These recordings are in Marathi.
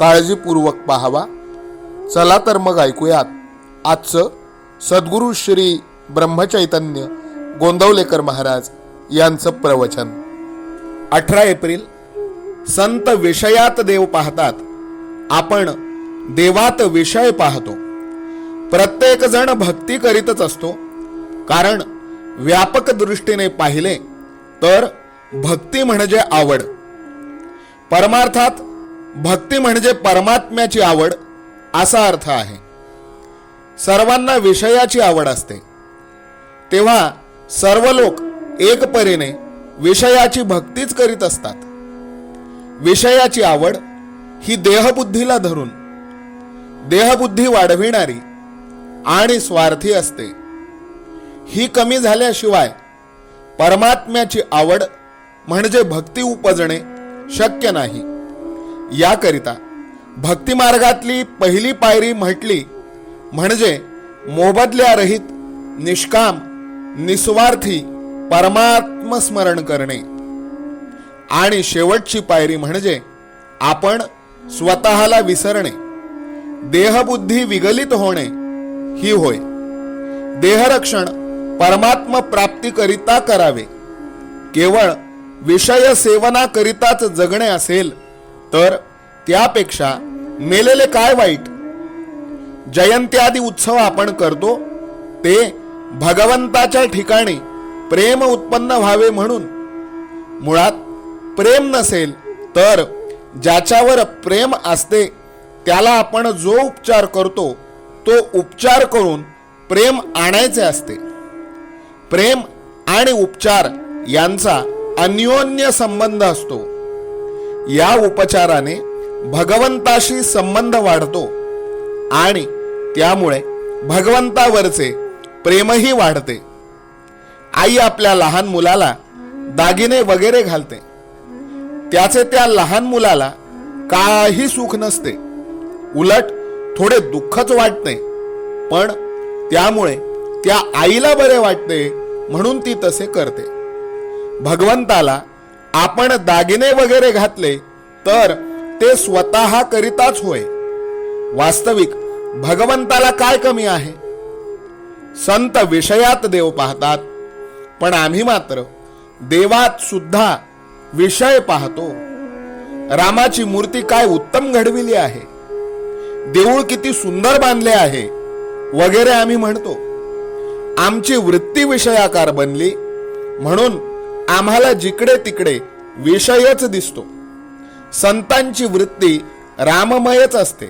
काळजीपूर्वक पाहावा. चला तर मग ऐकूयात. आजचं सद्गुरू श्री ब्रह्मचैतन्य गोंदवलेकर महाराज यांचं प्रवचन. अठरा एप्रिल संत विषयात देव पाहतात. आपण देवात विषय पाहतो. प्रत्येक जण भक्ती करीतच असतो. कारण व्यापक दृष्टीने पाहिले तर भक्ती म्हणजे आवड. परमार्थात भक्ती म्हणजे परमात्म्याची आवड असा अर्थ आहे. सर्वांना विषयाची आवड असते. तेव्हा सर्व लोक एकपरीने विषयाची भक्तीच करीत असतात. विषयाची आवड ही देहबुद्धीला धरून देहबुद्धी वाढविणारी आणि स्वार्थी असते. ही कमी झाल्याशिवाय परमात्म्याची आवड म्हणजे भक्ती उपजणे शक्य नाही. याकरिता भक्तिमार्गातली पहिली पायरी म्हटली म्हणजे मोबदल्या रहित निष्काम निस्वार्थी परमात्मस्मरण करणे. आणि शेवटची पायरी म्हणजे आपण स्वतःला विसरणे. देहबुद्धी विगलित होणे ही होय. देहरक्षण परमात्म प्राप्तीकरिता करावे. केवळ विषय सेवनाकरिताच जगणे असेल तर त्यापेक्षा मेलेले काय वाईट? जयंत्यादी उत्सव आपण करतो ते भगवंताच्या ठिकाणी प्रेम उत्पन्न व्हावे म्हणून. मुळात प्रेम नसेल तर ज्याच्यावर प्रेम असते त्याला आपण जो उपचार करतो तो उपचार करून प्रेम आणायचे असते. प्रेम आणि उपचार यांचा अन्योन्य संबंध असतो. या उपचाराने भगवंताशी संबंध वाढतो आणि त्यामुळे भगवंतावरचे प्रेमही वाढते. आई आपल्या लहान मुलाला दागिने वगैरे घालते. त्याचे त्या लहान मुलाला काही सुख नसते. उलट थोडे दुःखच वाटते. पण त्यामुळे त्या आईला बरे वाटते म्हणून ती तसे करते. भगवंताला आपण दागिने वगैरे घातले तर ते स्वतः करिताच होय. वास्तविक भगवंताला काय कमी आहे? संत विषयात देव पाहतात पण आम्ही मात्र देवात सुद्धा विषय पाहतो. रामाची मूर्ती काय उत्तम घडविली आहे? देऊळ किती सुंदर बांधले आहे? वगैरे आम्ही म्हणतो. आमची वृत्ती विषयाकार बनली म्हणून आम्हाला जिकडे तिकडे विषयच दिसतो. संतांची वृत्ती राममयच असते.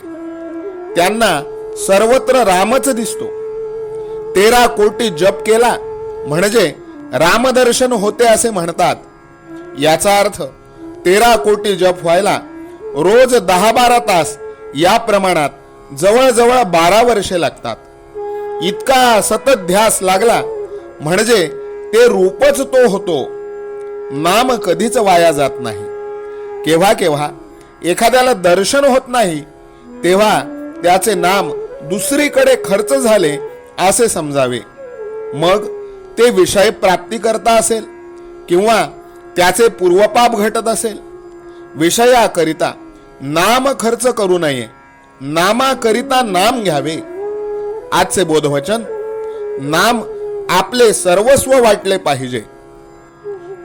त्यांना सर्वत्र रामच दिसतो. तेरा कोटी जप केला म्हणजे रामदर्शन होते असे म्हणतात. याचा अर्थ तेरा कोटी जप व्हायला रोज दहा बारा तास या प्रमाणात जवळजवळ बारा वर्षे लागतात. इतका सतत ध्यास लागला म्हणजे ते रूपच तो होतो. नाम कधीच वाया जात नाही. केव्हा केव्हा एखाद्याला दर्शन होत नाही तेव्हा त्याचे नाम दुसरीकडे खर्च झाले असे समजावे. मग ते विषय प्राप्ती करता असेल किंवा त्याचे पूर्वपाप घटत असेल. विषयाकरिता नाम खर्च करू नये नामाकरिता नाम घ्यावे. आजचे बोधवचन नाम आपले सर्वस्व वाटले पाहिजे.